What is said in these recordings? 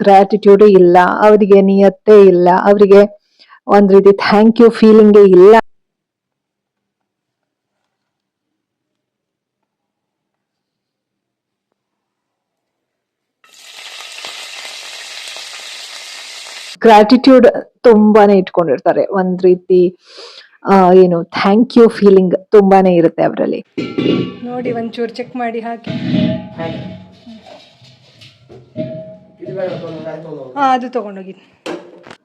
Gratitude ಇಲ್ಲ ಅವರಿಗೆ ನಿಯತ್ತೆ ಇಲ್ಲ ಅವರಿಗೆ ಒಂದ್ ರೀತಿ ಥ್ಯಾಂಕ್ ಯು ಫೀಲಿಂಗ್ ಇಲ್ಲ. ಗ್ರಾಟಿಟ್ಯೂಡ್ ತುಂಬಾನೇ ಇಟ್ಕೊಂಡಿರ್ತಾರೆ ಒಂದ್ ರೀತಿ ಆ, ಏನು ಥ್ಯಾಂಕ್ ಯು ಫೀಲಿಂಗ್ ತುಂಬಾನೇ ಇರುತ್ತೆ ಅವರಲ್ಲಿ ನೋಡಿ ಒಂಚೂರು ಚೆಕ್ ಮಾಡಿ ಹಾಕಿ ಹಾಂ, ಅದು ತಗೊಂಡೋಗಿ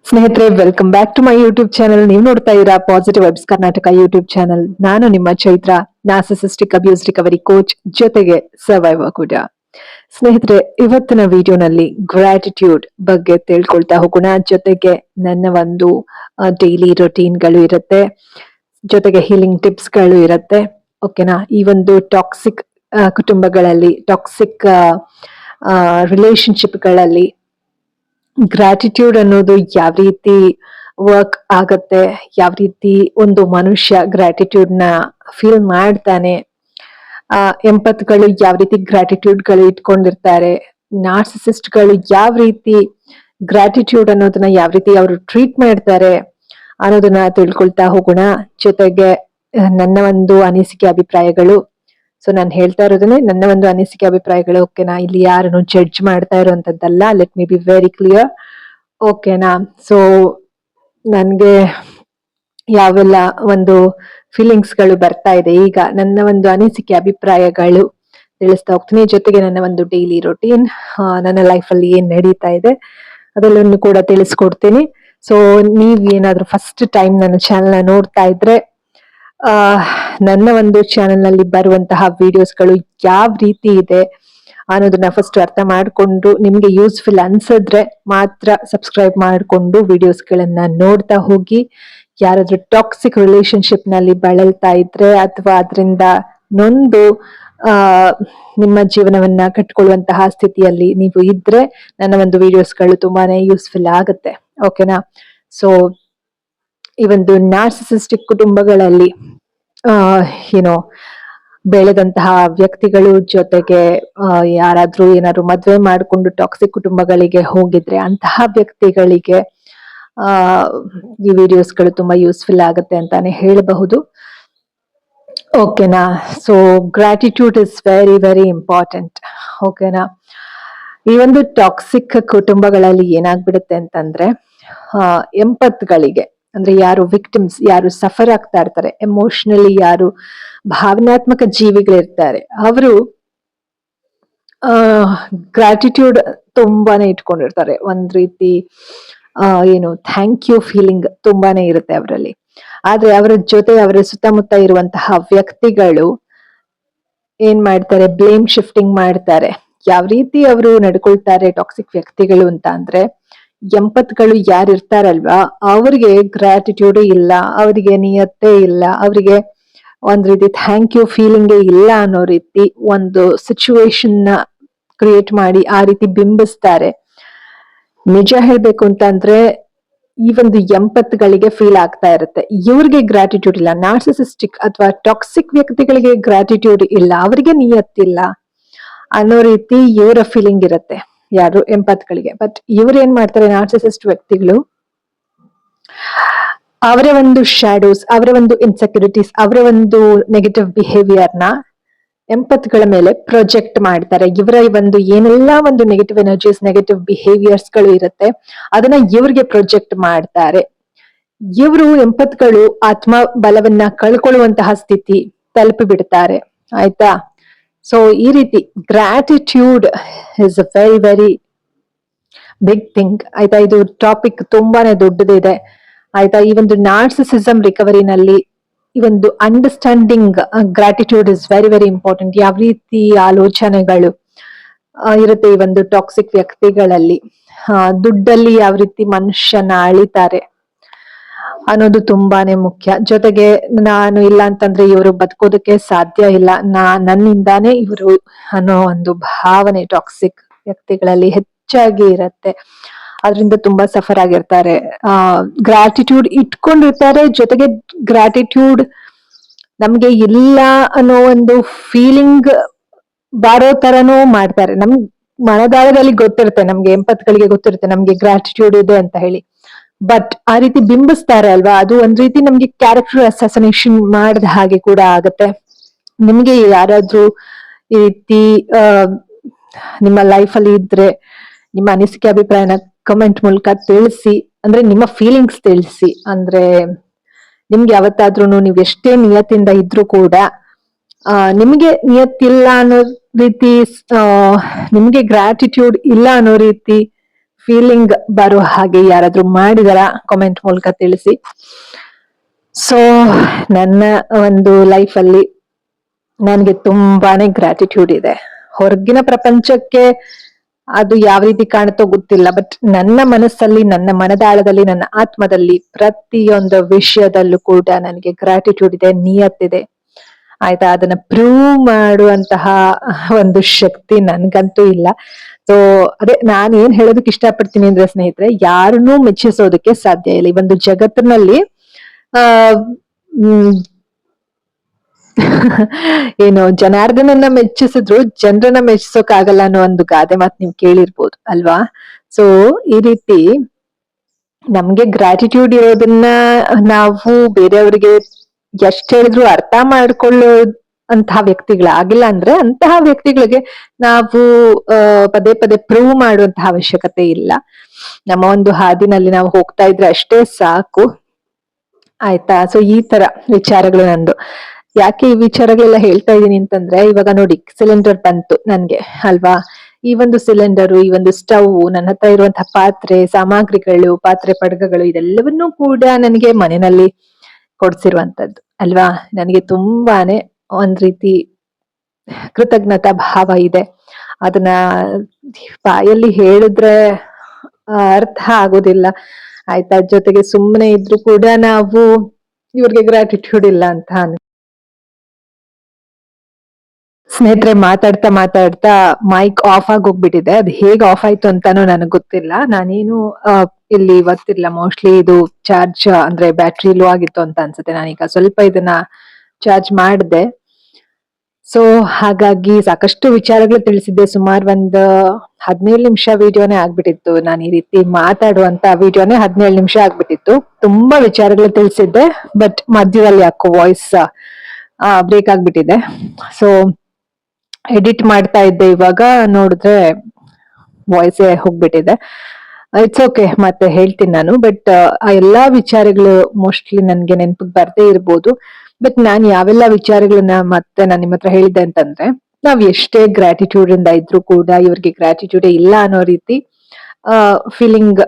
ಸ್ನೇಹಿತರೆ welcome back to my YouTube channel ನೀವು ನೋಡ್ತಾ ಇದ್ದೀರಾ positive vibes Karnataka YouTube channel ನಾನು ನಿಮ್ಮ Chaitra narcissistic abuse recovery coach ಜೊತೆಗೆ ಸರ್ವೈವರ್ ಕೂಡ ಸ್ನೇಹಿತರೆ, ಇವತ್ತಿನ ವಿಡಿಯೋನಲ್ಲಿ ಗ್ರಾಟಿಟ್ಯೂಡ್ ಬಗ್ಗೆ ತಿಳ್ಕೊಳ್ತಾ ಹೋಗೋಣ. ಜೊತೆಗೆ ನನ್ನ ಒಂದು ಡೈಲಿ ಗಳು ಇರುತ್ತೆ. ಜೊತೆಗೆ ಹೀಲಿಂಗ್ ಟಿಪ್ಸ್ಗಳು ಇರುತ್ತೆ. ಓಕೆನಾ ಈ ಒಂದು ಟಾಕ್ಸಿಕ್ ಕುಟುಂಬಗಳಲ್ಲಿ ಟಾಕ್ಸಿಕ್ ರಿಲೇಶನ್ಶಿಪ್ಗಳಲ್ಲಿ ಗ್ರಾಟಿಟ್ಯೂಡ್ ಅನ್ನೋದು ಯಾವ ರೀತಿ ವರ್ಕ್ ಆಗತ್ತೆ, ಯಾವ ರೀತಿ ಒಂದು ಮನುಷ್ಯ ಗ್ರಾಟಿಟ್ಯೂಡ್ನ ಫೀಲ್ ಮಾಡ್ತಾನೆ ಎಂಪತ್ಗಳು ಯಾವ ರೀತಿ ಗ್ರಾಟಿಟ್ಯೂಡ್ಗಳು ಇಟ್ಕೊಂಡಿರ್ತಾರೆ ನಾರ್ಸಿಸಿಸ್ಟ್ಗಳು ಯಾವ ರೀತಿ ಗ್ರಾಟಿಟ್ಯೂಡ್ ಅನ್ನೋದನ್ನ ಯಾವ ರೀತಿ ಅವರು ಟ್ರೀಟ್ ಮಾಡ್ತಾರೆ ಅನ್ನೋದನ್ನ ತಿಳ್ಕೊಳ್ತಾ ಹೋಗೋಣ. ಜೊತೆಗೆ, ನನ್ನ ಒಂದು ಅನಿಸಿಕೆ ಅಭಿಪ್ರಾಯಗಳು. ಸೊ ನಾನು ಹೇಳ್ತಾ ಇರೋದನ್ನೇ ನನ್ನ ಒಂದು ಅನಿಸಿಕೆ ಅಭಿಪ್ರಾಯಗಳು. ಓಕೆನಾ ಇಲ್ಲಿ ಯಾರನ್ನು ಜಡ್ಜ್ ಮಾಡ್ತಾ ಇರುವಂತದ್ದಲ್ಲ let me be very clear ಓಕೆನಾ ಸೊ ನನಗೆ ಯಾವೆಲ್ಲ ಒಂದು ಫೀಲಿಂಗ್ಸ್ಗಳು ಬರ್ತಾ ಇದೆ. ಈಗ ನನ್ನ ಒಂದು ಅನಿಸಿಕೆ ಅಭಿಪ್ರಾಯಗಳು ತಿಳಿಸ್ತಾ ಹೋಗ್ತೀನಿ. ಜೊತೆಗೆ ನನ್ನ ಒಂದು ಡೈಲಿ ರೊಟೀನ್ ನನ್ನ ಲೈಫ್ ಅಲ್ಲಿ ಏನ್ ನಡೀತಾ ಇದೆ ಅದೆಲ್ಲವನ್ನು ಕೂಡ ತಿಳಿಸ್ಕೊಡ್ತೀನಿ. ಸೊ ನೀವ್ ಏನಾದರೂ ಫಸ್ಟ್ ಟೈಮ್ ನನ್ನ ಚಾನೆಲ್ ನೋಡ್ತಾ ಇದ್ರೆ ನನ್ನ ಒಂದು ಚಾನೆಲ್ನಲ್ಲಿ ಬರುವಂತಹ ವಿಡಿಯೋಸ್ಗಳು ಯಾವ ರೀತಿ ಇದೆ ಅನ್ನೋದನ್ನ ಫಸ್ಟ್ ಅರ್ಥ ಮಾಡಿಕೊಂಡು ನಿಮಗೆ ಯೂಸ್ಫುಲ್ ಅನ್ಸಿದ್ರೆ ಮಾತ್ರ ಸಬ್ಸ್ಕ್ರೈಬ್ ಮಾಡಿಕೊಂಡು ವಿಡಿಯೋಸ್ ಗಳನ್ನ ನೋಡ್ತಾ ಹೋಗಿ. ಯಾರಾದ್ರೂ ಟಾಕ್ಸಿಕ್ ರಿಲೇಶನ್ಶಿಪ್ನಲ್ಲಿ ಬಳಲ್ತಾ ಇದ್ರೆ ಅಥವಾ ಅದರಿಂದ ನೊಂದು ನಿಮ್ಮ ಜೀವನವನ್ನ ಕಟ್ಕೊಳ್ಳುವಂತಹ ಸ್ಥಿತಿಯಲ್ಲಿ ನೀವು ಇದ್ರೆ ನನ್ನ ಒಂದು ವಿಡಿಯೋಸ್ಗಳು ತುಂಬಾನೇ ಯೂಸ್ಫುಲ್ ಆಗುತ್ತೆ. ಓಕೆನಾ ಸೊ ಈ ಒಂದು ನಾರ್ಸಿಸಿಸ್ಟಿಕ್ ಕುಟುಂಬಗಳಲ್ಲಿ ಏನೋ ಬೆಳೆದಂತಹ ವ್ಯಕ್ತಿಗಳು ಜೊತೆಗೆ ಯಾರಾದರೂ ಏನಾದ್ರು ಮದ್ವೆ ಮಾಡಿಕೊಂಡು ಟಾಕ್ಸಿಕ್ ಕುಟುಂಬಗಳಿಗೆ ಹೋಗಿದ್ರೆ ಅಂತಹ ವ್ಯಕ್ತಿಗಳಿಗೆ ಈ ವಿಡಿಯೋಸ್ಗಳು ತುಂಬಾ ಯೂಸ್ಫುಲ್ ಆಗುತ್ತೆ ಅಂತಾನೆ ಹೇಳಬಹುದು. ಓಕೆನಾ so gratitude is very very important ಓಕೆನಾ ಈ ಒಂದು ಟಾಕ್ಸಿಕ್ ಕುಟುಂಬಗಳಲ್ಲಿ ಏನಾಗ್ಬಿಡುತ್ತೆ ಅಂತಂದ್ರೆ ಎಂಪತ್ಗಳಿಗೆ ಅಂದ್ರೆ ಯಾರು ವಿಕ್ಟಿಮ್ಸ್ ಯಾರು ಸಫರ್ ಆಗ್ತಾ ಇರ್ತಾರೆ ಎಮೋಷನಲಿ ಯಾರು ಭಾವನಾತ್ಮಕ ಜೀವಿಗಳಿರ್ತಾರೆ, ಅವರು, ಆ ಗ್ರಾಟಿಟ್ಯೂಡ್ ತುಂಬಾನೇ ಇಟ್ಕೊಂಡಿರ್ತಾರೆ. ಒಂದ್ ರೀತಿ ಏನು ಥ್ಯಾಂಕ್ ಯು ಫೀಲಿಂಗ್ ತುಂಬಾನೇ ಇರುತ್ತೆ ಅವರಲ್ಲಿ. ಆದ್ರೆ ಅವರ ಜೊತೆ ಅವರ ಸುತ್ತಮುತ್ತ ಇರುವಂತಹ ವ್ಯಕ್ತಿಗಳು ಏನ್ ಮಾಡ್ತಾರೆ ಬ್ಲೇಮ್ ಶಿಫ್ಟಿಂಗ್ ಮಾಡ್ತಾರೆ. ಯಾವ ರೀತಿ ಅವರು ನಡ್ಕೊಳ್ತಾರೆ ಟಾಕ್ಸಿಕ್ ವ್ಯಕ್ತಿಗಳು ಅಂತ ಅಂದ್ರೆ ಎಂಪತ್ಗಳು ಯಾರು ಇರ್ತಾರಲ್ವಾ ಅವ್ರಿಗೆ ಗ್ರಾಟಿಟ್ಯೂಡ್ ಇಲ್ಲ, ಅವರಿಗೆ ನಿಯತ್ತೇ ಇಲ್ಲ, ಅವರಿಗೆ ಒಂದ್ ರೀತಿ ಥ್ಯಾಂಕ್ ಯು ಫೀಲಿಂಗೇ ಇಲ್ಲ ಅನ್ನೋ ರೀತಿ ಒಂದು ಸಿಚುವೇಶನ್ನ ಕ್ರಿಯೇಟ್ ಮಾಡಿ ಆ ರೀತಿ ಬಿಂಬಿಸ್ತಾರೆ. ನಿಜ ಹೇಳ್ಬೇಕು ಅಂತಂದ್ರೆ ಈ ಒಂದು ಎಂಪತ್ಗಳಿಗೆ ಫೀಲ್ ಆಗ್ತಾ ಇರುತ್ತೆ. ಇವ್ರಿಗೆ ಗ್ರಾಟಿಟ್ಯೂಡ್ ಇಲ್ಲ ನಾರ್ಸಿಸಿಸ್ಟಿಕ್ ಅಥವಾ ಟಾಕ್ಸಿಕ್ ವ್ಯಕ್ತಿಗಳಿಗೆ ಗ್ರಾಟಿಟ್ಯೂಡ್ ಇಲ್ಲ, ಅವರಿಗೆ ನಿಯತ್ತಿಲ್ಲ ಅನ್ನೋ ರೀತಿ ಇವರ ಫೀಲಿಂಗ್ ಇರುತ್ತೆ. ಯಾರು ಎಂಪತ್ಗಳಿಗೆ. ಬಟ್ ಇವ್ರು ಏನ್ ಮಾಡ್ತಾರೆ ನಾರ್ಸಿಸಿಸ್ಟ್ ವ್ಯಕ್ತಿಗಳು? ಅವರ ಒಂದು ಶ್ಯಾಡೋಸ್ ಅವರ ಒಂದು ಇನ್ಸೆಕ್ಯೂರಿಟೀಸ್ ಅವರ ಒಂದು ನೆಗೆಟಿವ್ ಬಿಹೇವಿಯರ್ನ ಎಂಪತ್ಗಳ ಮೇಲೆ ಪ್ರೊಜೆಕ್ಟ್ ಮಾಡ್ತಾರೆ. ಇವರ ಒಂದು ಏನೆಲ್ಲ ಒಂದು ನೆಗೆಟಿವ್ ಎನರ್ಜೀಸ್ ನೆಗೆಟಿವ್ ಬಿಹೇವಿಯರ್ಸ್ಗಳು ಇರುತ್ತೆ, ಅದನ್ನ ಇವ್ರಿಗೆ ಪ್ರೊಜೆಕ್ಟ್ ಮಾಡ್ತಾರೆ. ಇವರು ಎಂಪತ್ಗಳು ಆತ್ಮ ಬಲವನ್ನ ಕಳ್ಕೊಳ್ಳುವಂತಹ ಸ್ಥಿತಿ ತಲುಪಿ ಬಿಡ್ತಾರೆ ಆಯ್ತಾ? ಸೊ ಈ ರೀತಿ gratitude is a very very big thing ಆಯ್ತಾ, ಇದು ಟಾಪಿಕ್ ತುಂಬಾನೇ ದೊಡ್ಡದಿದೆ ಆಯ್ತಾ, ಈ ಒಂದು ನಾರ್ಸಿಸಿಸಮ್ ರಿಕವರಿನಲ್ಲಿ ಈ ಒಂದು understanding gratitude is very very important ಯಾವ ರೀತಿ ಆಲೋಚನೆಗಳು ಇರುತ್ತೆ ಈ ಒಂದು ಟಾಕ್ಸಿಕ್ ವ್ಯಕ್ತಿಗಳಲ್ಲಿ. ದುಡ್ಡಲ್ಲಿ ಯಾವ ರೀತಿ ಮನುಷ್ಯನ ಅಳಿತಾರೆ. ಅನ್ನೋದು ತುಂಬಾನೇ ಮುಖ್ಯ. ಜೊತೆಗೆ ನಾನು ಇಲ್ಲ ಅಂತಂದ್ರೆ ಇವರು ಬದುಕೋದಕ್ಕೆ ಸಾಧ್ಯ ಇಲ್ಲ. ನಾ, ನನ್ನಿಂದಾನೇ ಇವರು ಅನ್ನೋ ಒಂದು ಭಾವನೆ ಟಾಕ್ಸಿಕ್ ವ್ಯಕ್ತಿಗಳಲ್ಲಿ ಹೆಚ್ಚಾಗಿ ಇರತ್ತೆ. ಅದರಿಂದ ತುಂಬಾ ಸಫರ್ ಆಗಿರ್ತಾರೆ. ಆ ಗ್ರಾಟಿಟ್ಯೂಡ್ ಇಟ್ಕೊಂಡಿರ್ತಾರೆ. ಜೊತೆಗೆ ಗ್ರಾಟಿಟ್ಯೂಡ್ ನಮ್ಗೆ ಇಲ್ಲ ಅನ್ನೋ ಒಂದು ಫೀಲಿಂಗ್ ಬಾರೋ ತರನೂ ಮಾಡ್ತಾರೆ. ನಮ್ ಮನದಾಳದಲ್ಲಿ ಗೊತ್ತಿರುತ್ತೆ, ನಮ್ಗೆ ಎಂಪತ್ಗಳಿಗೆ ಗೊತ್ತಿರುತ್ತೆ, ನಮ್ಗೆ ಗ್ರಾಟಿಟ್ಯೂಡ್ ಇದೆ ಅಂತ ಹೇಳಿ. ಬಟ್ ಆ ರೀತಿ ಬಿಂಬಿಸ್ತಾರೆ ಅಲ್ವಾ? ಅದು ಒಂದ್ ರೀತಿ ನಮ್ಗೆ ಕ್ಯಾರೆಕ್ಟರ್ ಅಸಾಸಿನೇಷನ್ ಮಾಡಿದ ಹಾಗೆ ಕೂಡ ಆಗತ್ತೆ. ನಿಮ್ಗೆ ಯಾರಾದ್ರೂ ಈ ರೀತಿ ನಿಮ್ಮ ಲೈಫ್ ಅಲ್ಲಿ ಇದ್ರೆ ನಿಮ್ಮ ಅನಿಸಿಕೆ ಅಭಿಪ್ರಾಯನ ಕಮೆಂಟ್ ಮೂಲಕ ತಿಳಿಸಿ, ಅಂದ್ರೆ ನಿಮ್ಮ ಫೀಲಿಂಗ್ಸ್ ತಿಳಿಸಿ. ಅಂದ್ರೆ ನಿಮ್ಗೆ ಯಾವತ್ತಾದ್ರೂ ನೀವು ಎಷ್ಟೇ ನಿಯತ್ತಿಂದ ಇದ್ರೂ ಕೂಡ ನಿಮ್ಗೆ ನಿಯತ್ತಿಲ್ಲ ಅನ್ನೋ ರೀತಿ ನಿಮ್ಗೆ ಗ್ರಾಟಿಟ್ಯೂಡ್ ಇಲ್ಲ ಅನ್ನೋ ರೀತಿ ಫೀಲಿಂಗ್ ಬರೋ ಹಾಗೆ ಯಾರಾದ್ರೂ ಮಾಡಿದಾರ? ಕಾಮೆಂಟ್ ಮೂಲಕ ತಿಳಿಸಿ. ಸೊ ನನ್ನ ಒಂದು ಲೈಫ್ ಅಲ್ಲಿ ನನಗೆ ತುಂಬಾನೇ ಗ್ರಾಟಿಟ್ಯೂಡ್ ಇದೆ. ಹೊರಗಿನ ಪ್ರಪಂಚಕ್ಕೆ ಅದು ಯಾವ ರೀತಿ ಕಾಣುತ್ತೋ ಗೊತ್ತಿಲ್ಲ ಬಟ್ ನನ್ನ ಮನಸ್ಸಲ್ಲಿ, ನನ್ನ ಮನದಾಳದಲ್ಲಿ, ನನ್ನ ಆತ್ಮದಲ್ಲಿ ಪ್ರತಿಯೊಂದು ವಿಷಯದಲ್ಲೂ ಕೂಡ ನನಗೆ ಗ್ರಾಟಿಟ್ಯೂಡ್ ಇದೆ ನಿಯತ್ತಿದೆ ಆಯ್ತಾ, ಅದನ್ನ ಪ್ರೂವ್ ಮಾಡುವಂತಹ ಒಂದು ಶಕ್ತಿ ನನ್ಗಂತೂ ಇಲ್ಲ. ಸೊ ಅದೇ ನಾನು ಏನ್ ಹೇಳೋದಕ್ಕೆ ಇಷ್ಟಪಡ್ತೀನಿ ಅಂದ್ರೆ ಸ್ನೇಹಿತರೆ, ಯಾರನ್ನೂ ಮೆಚ್ಚಿಸೋದಕ್ಕೆ ಸಾಧ್ಯ ಇಲ್ಲ. ಈ ಒಂದು ಜಗತ್ತಿನಲ್ಲಿ, ಆ ಏನು ಜನಾರ್ದನನ್ನ ಮೆಚ್ಚಿಸಿದ್ರು ಜನರನ್ನ ಮೆಚ್ಚಿಸೋಕಾಗಲ್ಲ ಅನ್ನೋ ಒಂದು ಗಾದೆ ಮಾತು ನೀವು ಕೇಳಿರ್ಬೋದು, ಅಲ್ವಾ? ಸೊ ಈ ರೀತಿ ನಮ್ಗೆ ಗ್ರಾಟಿಟ್ಯೂಡ್ ಇರೋದನ್ನ ನಾವು ಬೇರೆಯವ್ರಿಗೆ ಎಷ್ಟ್ ಹೇಳಿದ್ರು ಅರ್ಥ ಮಾಡ್ಕೊಳ್ಳೋ ಅಂತಹ ವ್ಯಕ್ತಿಗಳಾಗಿಲ್ಲ ಅಂದ್ರೆ ಅಂತಹ ವ್ಯಕ್ತಿಗಳಿಗೆ ನಾವು ಪದೇ ಪದೇ ಪ್ರೂವ್ ಮಾಡುವಂತಹ ಅವಶ್ಯಕತೆ ಇಲ್ಲ. ನಮ್ಮ ಒಂದು ಹಾದಿನಲ್ಲಿ ನಾವು ಹೋಗ್ತಾ ಇದ್ರೆ ಅಷ್ಟೇ ಸಾಕು. ಆಯ್ತಾ? ಸೊ ಈ ತರ ವಿಚಾರಗಳು ನಂದು. ಯಾಕೆ ಈ ವಿಚಾರಗಳೆಲ್ಲ ಹೇಳ್ತಾ ಇದೀನಿ ಅಂತಂದ್ರೆ, ಇವಾಗ ನೋಡಿ ಸಿಲಿಂಡರ್ ಬಂತು ನನ್ಗೆ, ಅಲ್ವಾ? ಈ ಒಂದು ಸಿಲಿಂಡರು ಈ ಒಂದು ಸ್ಟವ್ ನನ್ನ ಹತ್ರ ಇರುವಂತಹ ಪಾತ್ರೆ, ಸಾಮಗ್ರಿಗಳು, ಪಾತ್ರೆ ಪಡಗಗಳು, ಇದೆಲ್ಲವನ್ನೂ ಕೂಡ ನನಗೆ ಮನೆಯಲ್ಲಿ ಕೊಡ್ಸಿರುವಂತದ್ದು ಅಲ್ವಾ? ನನಗೆ ತುಂಬಾನೇ ಒಂದ್ ರೀತಿ ಕೃತಜ್ಞತಾ ಭಾವ ಇದೆ. ಅದನ್ನ ಬಾಯಲ್ಲಿ ಹೇಳಿದ್ರೆ ಅರ್ಥ ಆಗೋದಿಲ್ಲ. ಆಯ್ತಾ? ಜೊತೆಗೆ ಸುಮ್ಮನೆ ಇದ್ರು ಕೂಡ ನಾವು ಇವ್ರಿಗೆ ಗ್ರಾಟಿಟ್ಯೂಡ್ ಇಲ್ಲ ಅಂತ ಸ್ನೇಹಿತರೆ, ಮಾತಾಡ್ತಾ ಮಾತಾಡ್ತಾ ಮೈಕ್ ಆಫ್ ಆಗಿ ಹೋಗ್ಬಿಟ್ಟಿದೆ ಅದು ಹೇಗ್ ಆಫ್ ಆಯ್ತು ಅಂತಾನು ನನಗೆ ಗೊತ್ತಿಲ್ಲ. ನಾನೇನು ಇಲ್ಲಿ ಒತ್ತಿಲ್ಲ ಮೋಸ್ಟ್ಲಿ ಇದು ಚಾರ್ಜ್ ಅಂದ್ರೆ ಬ್ಯಾಟ್ರಿ ಲೋ ಆಗಿತ್ತು ಅಂತ ಅನ್ಸುತ್ತೆ. ನಾನೀಗ ಸ್ವಲ್ಪ ಇದನ್ನ ಚಾರ್ಜ್ ಮಾಡಿದೆ. ಸೊ ಹಾಗಾಗಿ ಸಾಕಷ್ಟು ವಿಚಾರಗಳು ತಿಳಿಸಿದ್ದೆ. ಸುಮಾರು ಒಂದು ಹದಿನೇಳು ನಿಮಿಷ ವಿಡಿಯೋನೇ ಆಗ್ಬಿಟ್ಟಿತ್ತು. ನಾನು ಈ ರೀತಿ ಮಾತಾಡುವಂತ ವಿಡಿಯೋನೇ ಹದಿನೇಳು ನಿಮಿಷ ಆಗ್ಬಿಟ್ಟಿತ್ತು. ತುಂಬಾ ವಿಚಾರಗಳು ತಿಳಿಸಿದ್ದೆ ಬಟ್ ಮಧ್ಯದಲ್ಲಿ ಯಾಕೋ ವಾಯ್ಸ್ ಬ್ರೇಕ್ ಆಗ್ಬಿಟ್ಟಿದೆ. ಸೊ ಎಡಿಟ್ ಮಾಡ್ತಾ ಇದ್ದೆ. ಇವಾಗ ನೋಡಿದ್ರೆ ವಾಯ್ಸೇ ಹೋಗ್ಬಿಟ್ಟಿದೆ. ಇಟ್ಸ್ ಓಕೆ ಮತ್ತೆ ಹೇಳ್ತೀನಿ ನಾನು. ಬಟ್ ಆ, ಎಲ್ಲಾ ವಿಚಾರಗಳು ಮೋಸ್ಟ್ಲಿ ನನ್ಗೆ ನೆನಪಿಗೆ ಬರ್ದೇ ಇರ್ಬೋದು. ಬಟ್ ನಾನು ಯಾವೆಲ್ಲ ವಿಚಾರಗಳನ್ನ ಮತ್ತೆ ನಾನು ನಿಮ್ಮ ಹತ್ರ ಹೇಳಿದ್ದೆ ಅಂತಂದ್ರೆ, ನಾವ್ ಎಷ್ಟೇ ಗ್ರಾಟಿಟ್ಯೂಡ್ ಇಂದ ಇದ್ರು ಕೂಡ ಇವ್ರಿಗೆ ಗ್ರಾಟಿಟ್ಯೂಡ್ ಇಲ್ಲ ಅನ್ನೋ ರೀತಿ ಫೀಲಿಂಗ್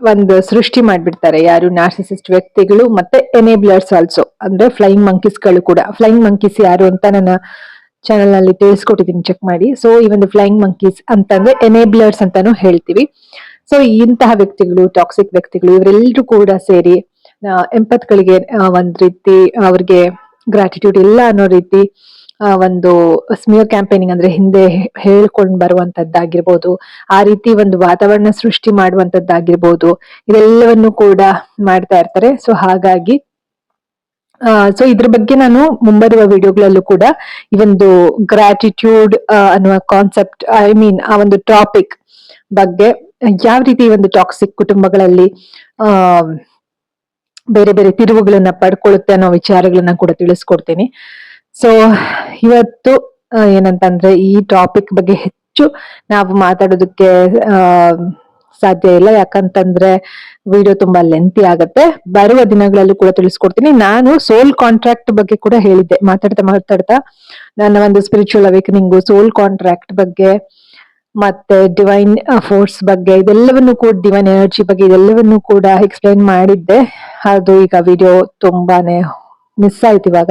ಒಂದು ಸೃಷ್ಟಿ ಮಾಡ್ಬಿಡ್ತಾರೆ. ಯಾರು ನಾರ್ಸಿಸಿಸ್ಟ್ ವ್ಯಕ್ತಿಗಳು ಮತ್ತೆ ಎನೇಬ್ಲರ್ಸ್ ಆಲ್ಸೋ ಅಂದ್ರೆ ಫ್ಲೈಯಿಂಗ್ ಮಂಕೀಸ್ಗಳು ಕೂಡ. ಫ್ಲೈಯಿಂಗ್ ಮಂಕೀಸ್ ಯಾರು ಅಂತ ನನ್ನ ಚಾನಲ್ನಲ್ಲಿ ತಿಳಿಸ್ಕೊಟ್ಟಿದ್ದೀನಿ ಚೆಕ್ ಮಾಡಿ. ಸೊ ಈ ಒಂದು ಫ್ಲೈಯಿಂಗ್ ಮಂಕೀಸ್ ಅಂತಂದ್ರೆ ಎನೇಬ್ಲರ್ಸ್ ಅಂತಾನು ಹೇಳ್ತೀವಿ. ಸೊ ಇಂತಹ ವ್ಯಕ್ತಿಗಳು ಟಾಕ್ಸಿಕ್ ವ್ಯಕ್ತಿಗಳು ಇವರೆಲ್ಲರೂ ಕೂಡ ಸೇರಿ ಎಂಪತ್ಗಳಿಗೆ ಒಂದ್ ರೀತಿ ಅವ್ರಿಗೆ ಗ್ರಾಟಿಟ್ಯೂಡ್ ಇಲ್ಲ ಅನ್ನೋ ರೀತಿ ಒಂದು ಸ್ಮಿಯರ್ ಕ್ಯಾಂಪೇನಿಂಗ್ ಅಂದ್ರೆ ಹಿಂದೆ ಹೇಳ್ಕೊಂಡು ಬರುವಂತದ್ದಾಗಿರ್ಬೋದು. ಆ ರೀತಿ ಒಂದು ವಾತಾವರಣ ಸೃಷ್ಟಿ ಮಾಡುವಂತದ್ದಾಗಿರ್ಬೋದು. ಇದೆಲ್ಲವನ್ನು ಕೂಡ ಮಾಡ್ತಾ ಇರ್ತಾರೆ. ಸೊ ಹಾಗಾಗಿ ಸೊ ಇದ್ರ ಬಗ್ಗೆ ನಾನು ಮುಂಬರುವ ವಿಡಿಯೋಗಳಲ್ಲೂ ಕೂಡ ಈ ಒಂದು ಗ್ರಾಟಿಟ್ಯೂಡ್ ಅನ್ನುವ ಕಾನ್ಸೆಪ್ಟ್ ಐ ಮೀನ್ ಆ ಒಂದು ಟಾಪಿಕ್ ಬಗ್ಗೆ ಯಾವ ರೀತಿ ಒಂದು ಟಾಕ್ಸಿಕ್ ಕುಟುಂಬಗಳಲ್ಲಿ ಬೇರೆ ಬೇರೆ ತಿರುವುಗಳನ್ನ ಪಡ್ಕೊಳ್ಳುತ್ತೆ ಅನ್ನೋ ವಿಚಾರಗಳನ್ನ ಕೂಡ ತಿಳಿಸ್ಕೊಡ್ತೀನಿ. ಸೊ ಇವತ್ತು ಏನಂತಂದ್ರೆ ಈ ಟಾಪಿಕ್ ಬಗ್ಗೆ ಹೆಚ್ಚು ನಾವು ಮಾತಾಡೋದಕ್ಕೆ ಸಾಧ್ಯ ಇಲ್ಲ. ಯಾಕಂತಂದ್ರೆ ವಿಡಿಯೋ ತುಂಬಾ ಲೆಂತಿ ಆಗತ್ತೆ. ಬರುವ ದಿನಗಳಲ್ಲೂ ಕೂಡ ತಿಳಿಸ್ಕೊಡ್ತೀನಿ. ನಾನು ಸೋಲ್ ಕಾಂಟ್ರಾಕ್ಟ್ ಬಗ್ಗೆ ಕೂಡ ಹೇಳಿದ್ದೆ. ಮಾತಾಡ್ತಾ ಮಾತಾಡ್ತಾ, ನನ್ನ ಒಂದು ಸ್ಪಿರಿಚುವಲ್ ಅವೇಕನಿಂಗು ಸೋಲ್ ಕಾಂಟ್ರಾಕ್ಟ್ ಬಗ್ಗೆ ಮತ್ತೆ ಡಿವೈನ್ ಫೋರ್ಸ್ ಬಗ್ಗೆ, ಇದೆಲ್ಲವನ್ನು ಕೂಡ ಡಿವೈನ್ ಎನರ್ಜಿ ಬಗ್ಗೆ ಇದೆಲ್ಲವನ್ನು ಕೂಡ ಎಕ್ಸ್ಪ್ಲೈನ್ ಮಾಡಿದ್ದೆ. ಅದು ಈಗ ವಿಡಿಯೋ ತುಂಬಾನೇ ಮಿಸ್ ಆಯ್ತು ಇವಾಗ.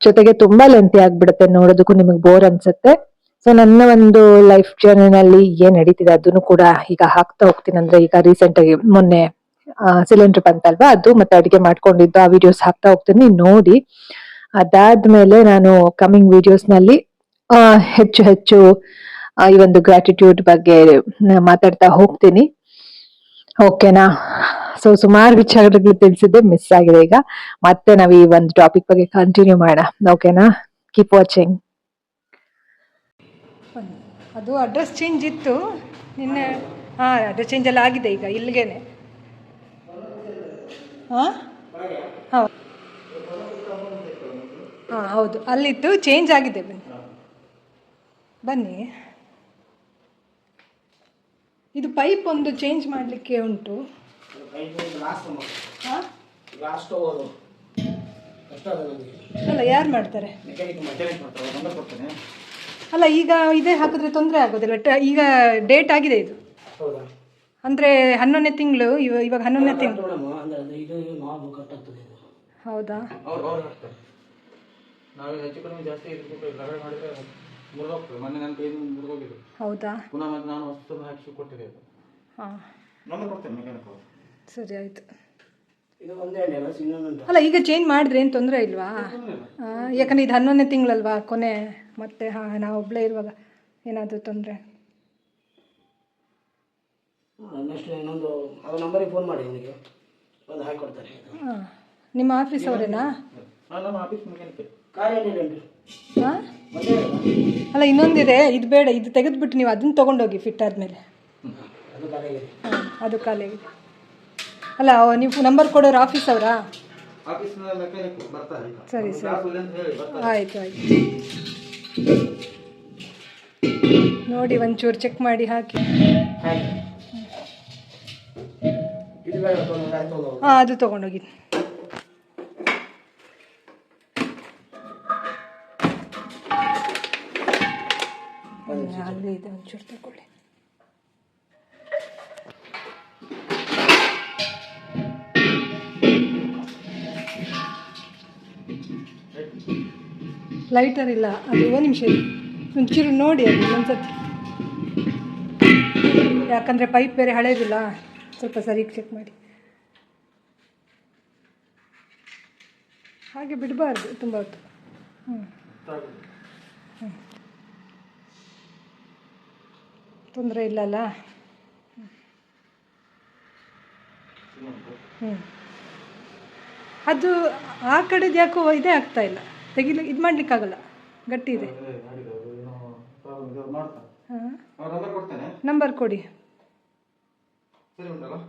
ಜೊತೆಗೆ ತುಂಬಾ ಲೆಂತಿ ಆಗ್ಬಿಡುತ್ತೆ ನೋಡೋದಕ್ಕೂ ನಿಮಗೆ ಬೋರ್ ಅನ್ಸುತ್ತೆ. ಸೊ ನನ್ನ ಒಂದು ಲೈಫ್ ಜರ್ನಿನಲ್ಲಿ ಏನ್ ನಡೀತಿದೆ ಅದನ್ನು ಕೂಡ ಈಗ ಹಾಕ್ತಾ ಹೋಗ್ತೀನಿ. ಅಂದ್ರೆ ಈಗ ರೀಸೆಂಟ್ ಆಗಿ ಮೊನ್ನೆ ಸಿಲಿಂಡರ್ ಬಂತಲ್ವಾ ಅದು, ಮತ್ತೆ ಅಡಿಗೆ ಮಾಡ್ಕೊಂಡಿದ್ದು ಆ ವಿಡಿಯೋಸ್ ಹಾಕ್ತಾ ಹೋಗ್ತೀನಿ, ನೋಡಿ. ಅದಾದ್ಮೇಲೆ ನಾನು ಕಮಿಂಗ್ ವಿಡಿಯೋಸ್ನಲ್ಲಿ ಹೆಚ್ಚು ಹೆಚ್ಚು ಈ ಒಂದು ಗ್ರಾಟಿಟ್ಯೂಡ್ ಬಗ್ಗೆ ಮಾತಾಡ್ತಾ ಹೋಗ್ತೀನಿ. ಓಕೆನಾ ಸೊ ಸುಮಾರು ವಿಚಾರಗಳು ತಿಳಿಸಿದ್ದೆ ಮಿಸ್ ಆಗಿದೆ ಈಗ. ಮತ್ತೆ ನಾವು ಈ ಒಂದು ಟಾಪಿಕ್ ಬಗ್ಗೆ ಕಂಟಿನ್ಯೂ ಮಾಡೋಣ. ಓಕೆನಾ ಕೀಪ್ ವಾಚಿಂಗ್ ಅದು ಅಡ್ರೆಸ್ ಚೇಂಜ್ ಇತ್ತು. ನಿನ್ನೆ, ಹಾ ಅಡ್ರೆಸ್ ಚೇಂಜ್ ಎಲ್ಲ ಆಗಿದೆ ಈಗ, ಇಲ್ಲಿಗೇನೆ. ಹಾ? ಹೌದು. ಅಲ್ಲಿತ್ತು ಚೇಂಜ್ ಆಗಿದೆ. ಬನ್ನಿ ಬನ್ನಿ. ಇದು ಪೈಪ್ ಒಂದು ಚೇಂಜ್ ಮಾಡಲಿಕ್ಕೆ ಉಂಟು. ಲಾಸ್ಟ್ ಹಾಂ? ಲಾಸ್ಟ್ ಹೋಗೋದು. ಕಷ್ಟ ನನಗೆ ಅಲ್ಲ ಯಾರು ಮಾಡ್ತಾರೆ? ಅಲ್ಲ ಈಗ ಇದೇ ಹಾಕಿದ್ರೆ ತೊಂದರೆ ಆಗೋದಿಲ್ಲ. ಟ- ಈಗ ಡೇಟ್ ಆಗಿದೆ ಇದು. ಹೌದಾ? ಅಂದರೆ ಹನ್ನೊಂದನೇ ತಿಂಗಳು ಇವ ಇವಾಗ ಹನ್ನೊಂದನೇ ತಿಂಗಳು. ಹೌದಾ ಮುರಿದೋಗ್ತದೆ. ಮೊನ್ನೆ ನನ್ನ ಕೈಯಿಂದ ಮುರಿದೋಗಿದೆ. ಹೌದಾ? ಪುನಃ ಮತ್ತೆ ನಾನು ಹೊಸ ಹಾಕಿ ಕೊಟ್ಟಿದೆ ಅದು. ಹಾಂ. ನಂಬರ್ ಕೊಡ್ತೇನೆ ಮೆಕ್ಯಾನಿಕ್ ಸರಿ ಆಯಿತು. ಇದು ಒಂದೇ ಅಲ್ಲ ಇನ್ನೊಂದು ಈಗ ಚೇಂಜ್ ಮಾಡಿದ್ರೆ ಏನು ತೊಂದರೆ ಇಲ್ವಾ? ಯಾಕಂದ್ರೆ ಇದು ಹನ್ನೊಂದನೇ ತಿಂಗಳಲ್ವಾ ಕೊನೆ ಮತ್ತೆ ಹಾಂ ನಾವು ಒಬ್ಬಳೇ ಇರುವಾಗ ಏನಾದರೂ ತೊಂದರೆ? ನೆಕ್ಸ್ಟ್ ಇನ್ನೊಂದು ಅದು ನಂಬರಿಗೆ ಫೋನ್ ಮಾಡಿ ಅವನಿಗೆ. ಒಂದು ಹಾಕಿ ಕೊಡ್ತಾರೆ ಹಾಂ. ನಿಮ್ಮ ಆಫೀಸ್ ಅವರೇನಾ? ಕಾರ್ಯಾಲಯ ನಮ್ಮ ಆಫೀಸ್ ಮೆಕ್ಯಾನಿಕ್ ಕಾರ್ ಅಲ್ಲ ಅಲ್ಲ ಇನ್ನೊಂದಿದೆ. ಇದು ಬೇಡ ಇದು ತೆಗೆದುಬಿಟ್ಟು ನೀವು ಅದನ್ನು ತೊಗೊಂಡೋಗಿ ಫಿಟ್ ಆದಮೇಲೆ. ಅದು ಖಾಲಿಯಾಗಿದೆ. ಅಲ್ಲ ನೀವು ನಂಬರ್ ಕೊಡೋರು ಆಫೀಸ್ ಅವರಾ? ಸರಿ ಸರಿ. ಆಯಿತು ಆಯಿತು. ನೋಡಿ ಒಂಚೂರು ಚೆಕ್ ಮಾಡಿ ಹಾಕಿ. ಹಾಂ ಅದು ತೊಗೊಂಡೋಗಿ. ಅಲ್ಲಿ ಇದೆ ಒಂಚೂರು ತಗೊಳ್ಳಿ. ಲೈಟರ್ ಇಲ್ಲ, ಅದು ಒಂದು ನಿಮಿಷ ಒಂಚೂರು ನೋಡಿ ಅದು ಒಂದ್ಸತಿ. ಯಾಕಂದರೆ ಪೈಪ್ ಬೇರೆ ಹಳೇದಿಲ್ಲ, ಸ್ವಲ್ಪ ಸರಿ ಚೆಕ್ ಮಾಡಿ. ಹಾಗೆ ಬಿಡಬಾರ್ದು, ತುಂಬ ಹೊತ್ತು. ಹ್ಞೂ ತೊಂದರೆ ಇಲ್ಲಲ್ಲ? ಹ್ಞೂ ಅದು ಆ ಕಡೆದು ಯಾಕೋ ಇದೇ ಆಗ್ತಾ ಇಲ್ಲ. ತೆಗಿಲಿ, ಇದು ಮಾಡಲಿಕ್ಕಾಗಲ್ಲ. ಗಟ್ಟಿ ಇದೆ. ನಂಬರ್ ಕೊಡಿ.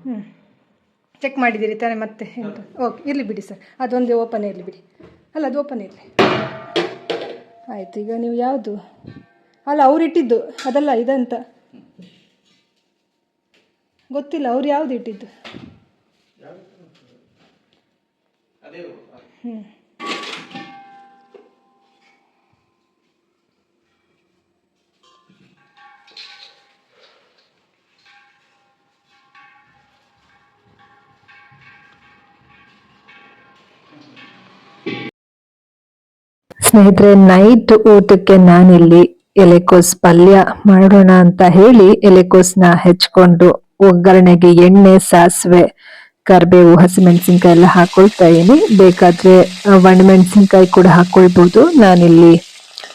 ಹ್ಞೂ ಚೆಕ್ ಮಾಡಿದ್ದೀರಿ ತಾನೇ ಮತ್ತೆ? ಎಂತ ಓಕೆ, ಇರಲಿ ಬಿಡಿ ಸರ್. ಅದೊಂದೇ ಓಪನ್ ಇರಲಿ ಬಿಡಿ. ಅಲ್ಲ, ಅದು ಓಪನ್ ಇರಲಿ. ಆಯಿತು, ಈಗ ನೀವು ಯಾವುದು? ಅಲ್ಲ ಅವ್ರು ಇಟ್ಟಿದ್ದು ಅದಲ್ಲ, ಇದಂತ? ಗೊತ್ತಿಲ್ಲ, ಅವ್ರು ಯಾವ್ದು ಇಟ್ಟಿದ್ದು? ಸ್ನೇಹಿತರೆ, ನೈಟ್ ಊಟಕ್ಕೆ ನಾನಿಲ್ಲಿ ಎಲೆಕೋಸ್ ಪಲ್ಯ ಮಾಡೋಣ ಅಂತ ಹೇಳಿ ಎಲೆಕೋಸ್ನ ಹೆಚ್ಕೊಂಡು ಒಗ್ಗರಣೆಗೆ ಎಣ್ಣೆ, ಸಾಸಿವೆ, ಕರಿಬೇವು, ಹಸಿಮೆಣಸಿನ್ಕಾಯಿ ಎಲ್ಲ ಹಾಕೊಳ್ತಾ ಇದ್ದೀನಿ. ಬೇಕಾದ್ರೆ ಒಣಮೆಣಸಿನ್ಕಾಯಿ ಕೂಡ ಹಾಕೊಳ್ಬೋದು. ನಾನಿಲ್ಲಿ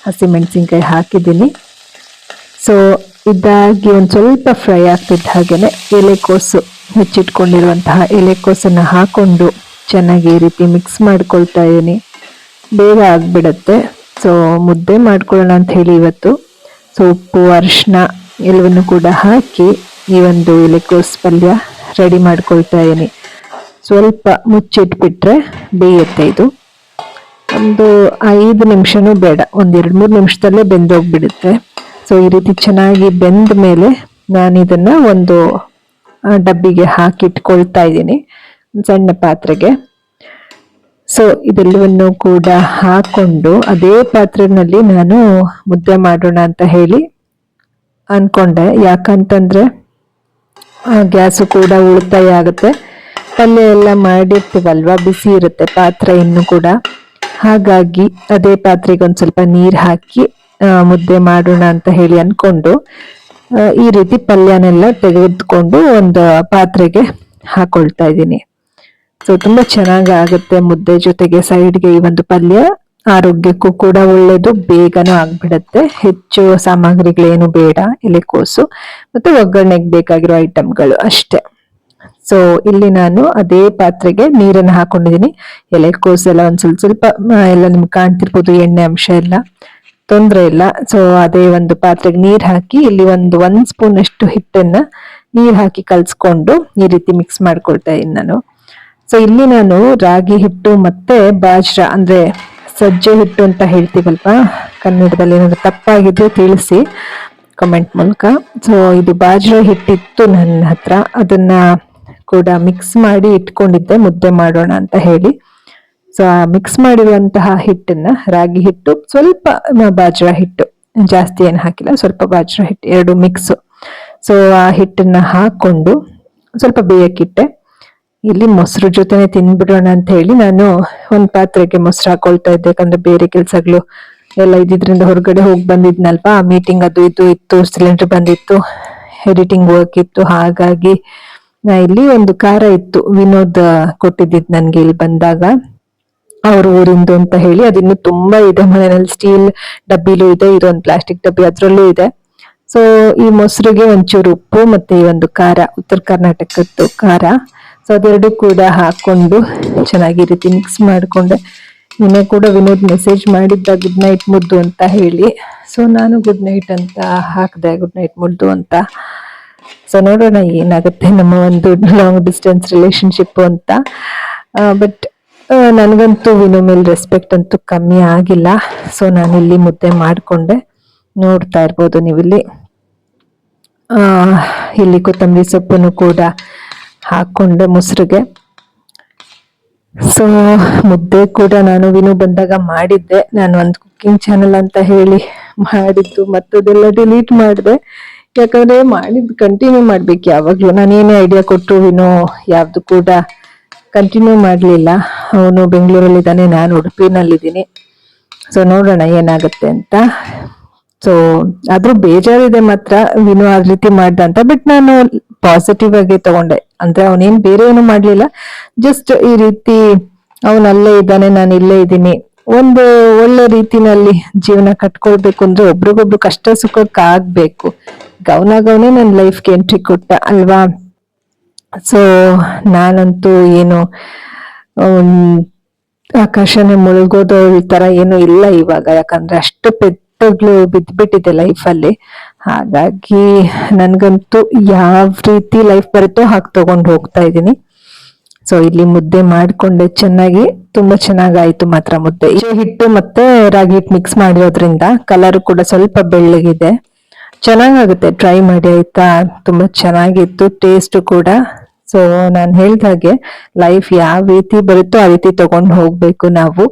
ಹಸಿಮೆಣಸಿನ್ಕಾಯಿ ಹಾಕಿದ್ದೀನಿ. ಸೊ ಇದಾಗಿ ಒಂದು ಸ್ವಲ್ಪ ಫ್ರೈ ಆಗ್ತಿದ್ದ ಹಾಗೆಯೇ ಎಲೆಕೋಸು ಹೆಚ್ಚಿಟ್ಕೊಂಡಿರುವಂತಹ ಎಲೆಕೋಸನ್ನು ಹಾಕೊಂಡು ಚೆನ್ನಾಗಿ ಈ ರೀತಿ ಮಿಕ್ಸ್ ಮಾಡ್ಕೊಳ್ತಾ ಇದ್ದೀನಿ. ಬೇಗ ಆಗಿಬಿಡತ್ತೆ. ಸೊ ಮುದ್ದೆ ಮಾಡ್ಕೊಳ್ಳೋಣ ಅಂತ ಹೇಳಿ ಇವತ್ತು. ಸೊ ಉಪ್ಪು ಅರಿಶಿನ ಎಲ್ಲವನ್ನು ಕೂಡ ಹಾಕಿ ಈ ಒಂದು ಎಲೆಕೋಸ್ ಪಲ್ಯ ರೆಡಿ ಮಾಡ್ಕೊಳ್ತಾ ಇದ್ದೀನಿ. ಸ್ವಲ್ಪ ಮುಚ್ಚಿಟ್ಬಿಟ್ರೆ ಬೇಯುತ್ತೆ ಇದು. ಒಂದು ಐದು ನಿಮಿಷನೂ ಬೇಡ, ಒಂದು ಎರಡು ಮೂರು ನಿಮಿಷದಲ್ಲೇ ಬೆಂದೋಗ್ಬಿಡುತ್ತೆ. ಸೊ ಈ ರೀತಿ ಚೆನ್ನಾಗಿ ಬೆಂದ ಮೇಲೆ ನಾನು ಇದನ್ನ ಒಂದು ಡಬ್ಬಿಗೆ ಹಾಕಿ ಇಟ್ಕೊಳ್ತಾ ಇದ್ದೀನಿ, ಸಣ್ಣ ಪಾತ್ರೆಗೆ. ಸೊ ಇದೆಲ್ಲವನ್ನು ಕೂಡ ಹಾಕೊಂಡು, ಅದೇ ಪಾತ್ರೆನಲ್ಲಿ ನಾನು ಮುದ್ದೆ ಮಾಡೋಣ ಅಂತ ಹೇಳಿ ಅನ್ಕೊಂಡೆ. ಯಾಕಂತಂದ್ರೆ ಗ್ಯಾಸು ಕೂಡ ಉಳಿತಾಯ ಆಗುತ್ತೆ ಪಲ್ಯ ಎಲ್ಲ ಮಾಡಿರ್ತೀವಲ್ವ? ಬಿಸಿ ಇರುತ್ತೆ ಪಾತ್ರೆ ಇನ್ನು ಕೂಡ. ಹಾಗಾಗಿ ಅದೇ ಪಾತ್ರೆಗೆ ಒಂದು ಸ್ವಲ್ಪ ನೀರು ಹಾಕಿ ಮುದ್ದೆ ಮಾಡೋಣ ಅಂತ ಹೇಳಿ ಅಂದ್ಕೊಂಡು ಈ ರೀತಿ ಪಲ್ಯನೆಲ್ಲ ತೆಗೆದುಕೊಂಡು ಒಂದು ಪಾತ್ರೆಗೆ ಹಾಕೊಳ್ತಾ ಇದ್ದೀನಿ. ಸೊ ತುಂಬ ಚೆನ್ನಾಗಿ ಆಗುತ್ತೆ ಮುದ್ದೆ ಜೊತೆಗೆ ಸೈಡ್ಗೆ ಈ ಒಂದು ಪಲ್ಯ. ಆರೋಗ್ಯಕ್ಕೂ ಕೂಡ ಒಳ್ಳೆಯದು ಬೇಗನೂ ಆಗ್ಬಿಡುತ್ತೆ. ಹೆಚ್ಚು ಸಾಮಗ್ರಿಗಳೇನು ಬೇಡ, ಎಲೆಕೋಸು ಮತ್ತು ಒಗ್ಗರಣೆಗೆ ಬೇಕಾಗಿರೋ ಐಟಮ್ಗಳು ಅಷ್ಟೇ. ಸೊ ಇಲ್ಲಿ ನಾನು ಅದೇ ಪಾತ್ರೆಗೆ ನೀರನ್ನು ಹಾಕೊಂಡಿದ್ದೀನಿ. ಎಲೆಕೋಸು ಎಲ್ಲ ಒಂದು ಸ್ವಲ್ಪ ಸ್ವಲ್ಪ ಎಲ್ಲ ನಿಮ್ಗೆ ಕಾಣ್ತಿರ್ಬೋದು, ಎಣ್ಣೆ ಅಂಶ ಎಲ್ಲ. ತೊಂದರೆ ಇಲ್ಲ. ಸೊ ಅದೇ ಒಂದು ಪಾತ್ರೆಗೆ ನೀರು ಹಾಕಿ, ಇಲ್ಲಿ ಒಂದು ಒಂದು ಸ್ಪೂನ್ ಅಷ್ಟು ಹಿಟ್ಟನ್ನ ನೀರು ಹಾಕಿ ಕಲ್ಸ್ಕೊಂಡು ಈ ರೀತಿ ಮಿಕ್ಸ್ ಮಾಡ್ಕೊಳ್ತಾ ಇದ್ದೀನಿ ನಾನು. ಸೊ ಇಲ್ಲಿ ನಾನು ರಾಗಿ ಹಿಟ್ಟು ಮತ್ತೆ ಬಾಜ್ರ, ಅಂದ್ರೆ ಸಜ್ಜೆ ಹಿಟ್ಟು ಅಂತ ಹೇಳ್ತೀವಲ್ವಾ? ಕನ್ನಡದಲ್ಲಿ ಏನಾದರೂ ತಪ್ಪಾಗಿದ್ರೆ ತಿಳಿಸಿ ಕಮೆಂಟ್ ಮೂಲಕ. ಸೊ ಇದು ಬಾಜ್ರ ಹಿಟ್ಟಿತ್ತು ನನ್ನ ಹತ್ರ. ಅದನ್ನ ಕೂಡ ಮಿಕ್ಸ್ ಮಾಡಿ ಇಟ್ಕೊಂಡಿದ್ದೆ. ಮುದ್ದೆ ಮಾಡೋಣ ಅಂತ ಹೇಳಿ. ಸೊ ಆ ಮಿಕ್ಸ್ ಮಾಡಿರುವಂತಹ ಹಿಟ್ಟನ್ನ, ರಾಗಿ ಹಿಟ್ಟು, ಸ್ವಲ್ಪ ಬಾಜ್ರ ಹಿಟ್ಟು. ಜಾಸ್ತಿ ಏನು ಹಾಕಿಲ್ಲ, ಸ್ವಲ್ಪ ಬಾಜ್ರ ಹಿಟ್ಟು, ಎರಡು ಮಿಕ್ಸ್ ಸೊ ಆ ಹಿಟ್ಟನ್ನ ಹಾಕೊಂಡು ಸ್ವಲ್ಪ ಬೇಯಕ್ಕಿಟ್ಟೆ ಇಲ್ಲಿ ಮೊಸರು ಜೊತೆನೆ ತಿನ್ಬಿಡೋಣ ಅಂತ ಹೇಳಿ ನಾನು ಒಂದು ಪಾತ್ರೆಗೆ ಮೊಸರು ಹಾಕೊಳ್ತಾ ಇದ್ದೆ. ಯಾಕಂದ್ರೆ ಬೇರೆ ಕೆಲಸಗಳು ಎಲ್ಲ ಇದ್ದಿದ್ರಿಂದ ಹೊರಗಡೆ ಹೋಗಿ ಬಂದಿದ್ನಲ್ವಾ ಮೀಟಿಂಗ್ ಅದು ಇದು ಇತ್ತು ಸಿಲಿಂಡರ್ ಬಂದಿತ್ತು ಎಡಿಟಿಂಗ್ ವರ್ಕ್ ಇತ್ತು. ಹಾಗಾಗಿ ನಾ ಇಲ್ಲಿ ಒಂದು ಖಾರ ಇತ್ತು, ವಿನೋದ್ ಕೊಟ್ಟಿದ್ದಿದ್ ನನ್ಗೆ ಇಲ್ಲಿ ಬಂದಾಗ. ಅವ್ರ ಊರಿಂದು ಅಂತ ಹೇಳಿ ಅದಿನ್ನು ತುಂಬಾ ಇದೆ, ಮನೆಯಲ್ಲಿ ಸ್ಟೀಲ್ ಡಬ್ಬಿಲೂ ಇದೆ ಇದೊಂದು ಪ್ಲಾಸ್ಟಿಕ್ ಡಬ್ಬಿ ಅದ್ರಲ್ಲೂ ಇದೆ. ಸೊ ಈ ಮೊಸರಿಗೆ ಒಂಚೂರು ಉಪ್ಪು ಮತ್ತೆ ಈ ಒಂದು ಖಾರ, ಉತ್ತರ ಕರ್ನಾಟಕದ್ದು ಖಾರ. ಸೊ ಅದೆರಡು ಕೂಡ ಹಾಕೊಂಡು ಚೆನ್ನಾಗಿ ರೀತಿ ಮಿಕ್ಸ್ ಮಾಡಿಕೊಂಡೆ. ನಿನ್ನೆ ಕೂಡ ವಿನೋದ್ ಮೆಸೇಜ್ ಮಾಡಿದ್ದ ಗುಡ್ ನೈಟ್ ಮುದ್ದು ಅಂತ ಹೇಳಿ. ಸೊ ನಾನು ಗುಡ್ ನೈಟ್ ಅಂತ ಹಾಕಿದೆ ಗುಡ್ ನೈಟ್ ಮುದ್ದು ಅಂತ. ಸೊ ನೋಡೋಣ ಏನಾಗುತ್ತೆ ನಮ್ಮ ಒಂದು ಲಾಂಗ್ ಡಿಸ್ಟೆನ್ಸ್ ರಿಲೇಶನ್ಶಿಪ್ ಅಂತ. ಬಟ್ ನನಗಂತೂ ವಿನೋ ಮೇಲೆ ರೆಸ್ಪೆಕ್ಟ್ ಅಂತೂ ಕಮ್ಮಿ ಆಗಿಲ್ಲ. ಸೊ ಇಲ್ಲಿ ಮುದ್ದೆ ಮಾಡಿಕೊಂಡೆ. ನೋಡ್ತಾ ಇರ್ಬೋದು ನೀವಿಲ್ಲಿ. ಇಲ್ಲಿ ಕೊತ್ತಂಬರಿ ಸೊಪ್ಪನ್ನು ಕೂಡ ಹಾಕೊಂಡೆ ಮೊಸರಿಗೆ. ಸೊ ಮುದ್ದೆ ಕೂಡ ನಾನು ವಿನು ಬಂದಾಗ ಮಾಡಿದ್ದೆ. ನಾನು ಒಂದು ಕುಕ್ಕಿಂಗ್ ಚಾನಲ್ ಅಂತ ಹೇಳಿ ಮಾಡಿದ್ದು ಮತ್ತದೆಲ್ಲ ಡಿಲೀಟ್ ಮಾಡಿದೆ. ಯಾಕಂದ್ರೆ ಮಾಡಿದ್ದು ಕಂಟಿನ್ಯೂ ಮಾಡ್ಬೇಕು ಯಾವಾಗ್ಲೂ. ನಾನು ಏನೇ ಐಡಿಯಾ ಕೊಟ್ಟು ವಿನು ಯಾವ್ದು ಕೂಡ ಕಂಟಿನ್ಯೂ ಮಾಡಲಿಲ್ಲ. ಅವನು ಬೆಂಗಳೂರಲ್ಲಿದ್ದಾನೆ ನಾನು ಉಡುಪಿನಲ್ಲಿದ್ದೀನಿ. ಸೊ ನೋಡೋಣ ಏನಾಗುತ್ತೆ ಅಂತ. ಸೊ ಆದ್ರೂ ಬೇಜಾರಿದೆ ಮಾತ್ರ ವಿನು ಆ ರೀತಿ ಮಾಡ್ದ ಅಂತ. ಬಟ್ ನಾನು ಪಾಸಿಟಿವ್ ಆಗಿ ತಗೊಂಡೆ. ಅಂದ್ರೆ ಅವನೇನ್ ಬೇರೆ ಏನು ಮಾಡ್ಲಿಲ್ಲ. ಜಸ್ಟ್ ಈ ರೀತಿ ಅವನ್ ಅಲ್ಲೇ ಇದ್ದಾನೆ, ನಾನು ಇಲ್ಲೇ ಇದ್ದೀನಿ. ಒಂದು ಒಳ್ಳೆ ರೀತಿನಲ್ಲಿ ಜೀವನ ಕಟ್ಕೊಳ್ಬೇಕು ಅಂದ್ರೆ ಒಬ್ರಿಗೊಬ್ರು ಕಷ್ಟ ಸುಖಕ್ಕಾಗ್ಬೇಕು ಗೌನ ಗೌನೇ ನನ್ನ ಲೈಫ್ಗೆ ಎಂಟ್ರಿ ಕೊಟ್ಟ, ಅಲ್ವಾ? ಸೊ ನಾನಂತೂ ಏನು ಆಕಾಶನೇ ಮುಳುಗೋದು ಈ ತರ ಏನು ಇಲ್ಲ ಇವಾಗ. ಯಾಕಂದ್ರೆ ಅಷ್ಟು ಪೆಟ್ಟಗಳು ಬಿದ್ದ್ಬಿಟ್ಟಿದೆ ಲೈಫಲ್ಲಿ ಹಾಗಾಗಿ ನನ್ಗಂತೂ ಯಾವ ರೀತಿ ಲೈಫ್ ಬರುತ್ತೋ ಹಾಗೆ ತಗೊಂಡು ಹೋಗ್ತಾ ಇದ್ದೀನಿ. ಸೊ ಇಲ್ಲಿ ಮುದ್ದೆ ಮಾಡಿಕೊಂಡೆ ಚೆನ್ನಾಗಿ, ತುಂಬಾ ಚೆನ್ನಾಗಾಯ್ತು ಮಾತ್ರ ಮುದ್ದೆ. ಹಿಟ್ಟು ಮತ್ತೆ ರಾಗಿ ಹಿಟ್ಟು ಮಿಕ್ಸ್ ಮಾಡಿರೋದ್ರಿಂದ ಕಲರ್ ಕೂಡ ಸ್ವಲ್ಪ ಬೆಳ್ಳಗಿದೆ. ಚೆನ್ನಾಗಾಗುತ್ತೆ ಟ್ರೈ ಮಾಡಿ ಆಯ್ತಾ? ತುಂಬಾ ಚೆನ್ನಾಗಿತ್ತು ಟೇಸ್ಟ್ ಕೂಡ. ಸೊ ನಾನು ಹೇಳ್ದಾಗೆ ಲೈಫ್ ಯಾವ ರೀತಿ ಬರುತ್ತೋ ಆ ರೀತಿ ತಗೊಂಡು ಹೋಗ್ಬೇಕು ನಾವು.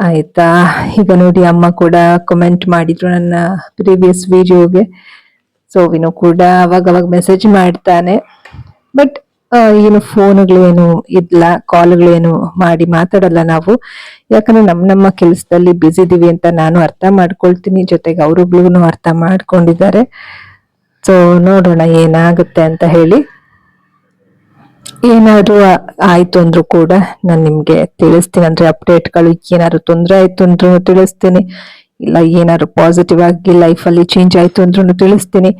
ಆಯ್ತಾ? ಈಗ ನೋಡಿ ಅಮ್ಮ ಕೂಡ ಕಮೆಂಟ್ ಮಾಡಿದ್ರು ನನ್ನ ಪ್ರೀವಿಯಸ್ ವಿಡಿಯೋಗೆ ಸೊ ವಿನು ಕೂಡ ಅವಾಗ ಅವಾಗ ಮೆಸೇಜ್ ಮಾಡ್ತಾನೆ ಬಟ್ ಏನು ಫೋನ್ಗಳು ಏನು ಇಲ್ಲ ಕಾಲ್ಗಳು ಏನು ಮಾಡಿ ಮಾತಾಡಲ್ಲ ನಾವು. ಯಾಕಂದ್ರೆ ನಮ್ಮ ನಮ್ಮ ಕೆಲಸದಲ್ಲಿ ಬ್ಯುಸಿ ಇದೀವಿ ಅಂತ ನಾನು ಅರ್ಥ ಮಾಡ್ಕೊಳ್ತೀನಿ. ಜೊತೆಗೆ ಅವ್ರುಗಳು ಅರ್ಥ ಮಾಡ್ಕೊಂಡಿದ್ದಾರೆ. ಸೊ ನೋಡೋಣ ಏನಾಗುತ್ತೆ ಅಂತ ಹೇಳಿ. ಏನಾದ್ರು ಆಯ್ತು ಅಂದ್ರೂ ಕೂಡ ನಾನು ನಿಮ್ಗೆ ತಿಳಿಸ್ತೀನಿ. ಅಂದ್ರೆ ಅಪ್ಡೇಟ್ಗಳು ಏನಾದ್ರು ತೊಂದರೆ ಆಯ್ತು ಅಂದ್ರೂ ತಿಳಿಸ್ತೀನಿ. ಇಲ್ಲ ಏನಾದ್ರು ಪಾಸಿಟಿವ್ ಆಗಿ ಲೈಫ್ ಅಲ್ಲಿ ಚೇಂಜ್ ಆಯ್ತು ಅಂದ್ರೂ ತಿಳಿಸ್ತೀನಿ.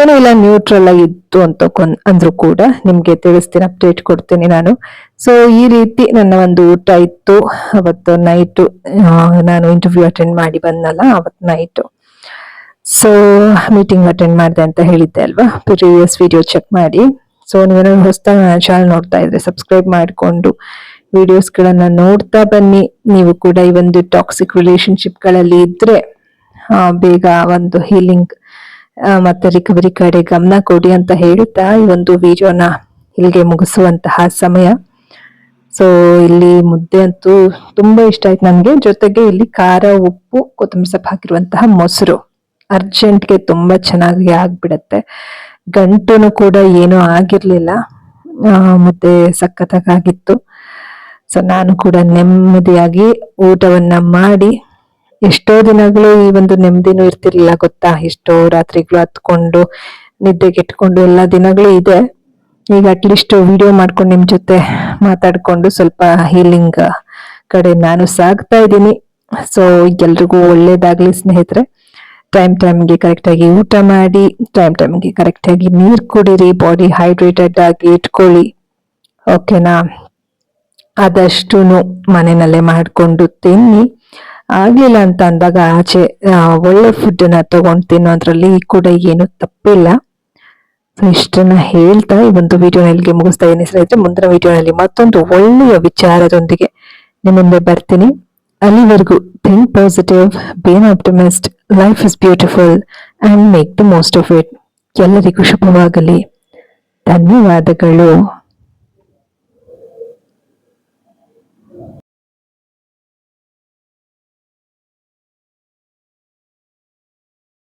ಏನೋ ಇಲ್ಲ ನ್ಯೂಟ್ರಲ್ ಆಗಿ ಇತ್ತು ಅಂತ ಅಂದ್ರೂ ಕೂಡ ನಿಮ್ಗೆ ತಿಳಿಸ್ತೀನಿ ಅಪ್ಡೇಟ್ ಕೊಡ್ತೀನಿ ನಾನು. ಸೊ ಈ ರೀತಿ ನನ್ನ ಒಂದು ಊಟ ಇತ್ತು. ಅವತ್ತು ನೈಟು ನಾನು ಇಂಟರ್ವ್ಯೂ ಅಟೆಂಡ್ ಮಾಡಿ ಬಂದಲ್ಲ ಅವತ್ತು ನೈಟು ಸೊ ಮೀಟಿಂಗ್ ಅಟೆಂಡ್ ಮಾಡಿದೆ ಅಂತ ಹೇಳಿದ್ದೆ ಅಲ್ವಾ? ಪ್ರಿವಿಯಸ್ ವಿಡಿಯೋ ಚೆಕ್ ಮಾಡಿ. ಸೊ ನೀವೇನಾದ್ರು ಹೊಸದಾಗಿ ನನ್ನ ಚಾನಲ್ ನೋಡ್ತಾ ಇದ್ರೆ ಸಬ್ಸ್ಕ್ರೈಬ್ ಮಾಡಿಕೊಂಡು ವಿಡಿಯೋಸ್ಗಳನ್ನು ನೋಡ್ತಾ ಬನ್ನಿ. ನೀವು ಕೂಡ ಈ ಒಂದು ಟಾಕ್ಸಿಕ್ ರಿಲೇಷನ್ಶಿಪ್ಗಳಲ್ಲಿ ಇದ್ರೆ ಬೇಗ ಒಂದು ಹೀಲಿಂಗ್ ಮತ್ತೆ ರಿಕವರಿ ಕಡೆ ಗಮನ ಕೊಡಿ ಅಂತ ಹೇಳುತ್ತಾ ಈ ಒಂದು ವಿಡಿಯೋನ ಇಲ್ಲಿಗೆ ಮುಗಿಸುವಂತಹ ಸಮಯ. ಸೊ ಇಲ್ಲಿ ಮುದ್ದೆ ಅಂತೂ ತುಂಬಾ ಇಷ್ಟ ಆಯ್ತು ನನಗೆ ಜೊತೆಗೆ ಇಲ್ಲಿ ಖಾರ, ಉಪ್ಪು, ಕೊತ್ತಂಬರಿ ಸೊಪ್ಪು ಹಾಕಿರುವಂತಹ ಮೊಸರು. ಅರ್ಜೆಂಟ್ಗೆ ತುಂಬಾ ಚೆನ್ನಾಗಿ ಆಗ್ಬಿಡತ್ತೆ. ಗಂಟುನು ಕೂಡ ಏನೂ ಆಗಿರಲಿಲ್ಲ. ಮತ್ತೆ ಸಖತ್ತಾಗಿತ್ತು. ಸೊ ನಾನು ಕೂಡ ನೆಮ್ಮದಿಯಾಗಿ ಊಟವನ್ನ ಮಾಡಿ ಎಷ್ಟೋ ದಿನಗಳು ಈ ಒಂದು ನೆಮ್ಮದಿನೂ ಇರ್ತಿರ್ಲಿಲ್ಲ ಗೊತ್ತಾ? ಎಷ್ಟೋ ರಾತ್ರಿಗಳು ಹತ್ಕೊಂಡು ನಿದ್ದೆಗೆಟ್ಕೊಂಡು ಎಲ್ಲ ದಿನಗಳು ಇದೆ. ಈಗ ಅಟ್ಲೀಸ್ಟ್ ವಿಡಿಯೋ ಮಾಡ್ಕೊಂಡು ನಿಮ್ ಜೊತೆ ಮಾತಾಡ್ಕೊಂಡು ಸ್ವಲ್ಪ ಹೀಲಿಂಗ್ ಕಡೆ ನಾನು ಸಾಗ್ತಾ ಇದ್ದೀನಿ. ಸೊ ಎಲ್ರಿಗೂ ಒಳ್ಳೇದಾಗ್ಲಿ ಸ್ನೇಹಿತರೆ. ಟೈಮ್ ಟೈಮ್ಗೆ ಕರೆಕ್ಟ್ ಆಗಿ ಊಟ ಮಾಡಿ ಟೈಮ್ ಟೈಮ್ಗೆ ಕರೆಕ್ಟ್ ಆಗಿ ನೀರ್ ಕುಡಿರಿ ಬಾಡಿ ಹೈಡ್ರೇಟೆಡ್ ಆಗಿ ಇಟ್ಕೊಳ್ಳಿ. ಓಕೆನಾ ಆದಷ್ಟು ಮನೆಯಲ್ಲೇ ಮಾಡಿಕೊಂಡು ತಿನ್ನಿ. ಆಗಲಿಲ್ಲ ಅಂತ ಅಂದಾಗ ಆಚೆ ಒಳ್ಳೆ ಫುಡ್ ತಗೊಂಡು ತಿನ್ನೋದ್ರಲ್ಲಿ ಕೂಡ ಏನು ತಪ್ಪಿಲ್ಲ. ಸೊ ಇಷ್ಟನ್ನ ಹೇಳ್ತಾ ಈ ಒಂದು ವಿಡಿಯೋನ ಇಲ್ಲಿಗೆ ಮುಗಿಸ್ತಾ ಇದ್ದೀನಿ ಸ್ನೇಹಿತರೆ. ಮುಂದಿನ ವಿಡಿಯೋನಲ್ಲಿ ಮತ್ತೊಂದು ಒಳ್ಳೆಯ ವಿಚಾರದೊಂದಿಗೆ ನಿಮ್ಮ ಬರ್ತೀನಿ. ಅಲ್ಲಿವರೆಗೂ think positive be an optimist life is beautiful and make the most of it ಎಲ್ಲರಿಗೂ ಶುಭವಾಗಲಿ ಧನ್ಯವಾದಗಳು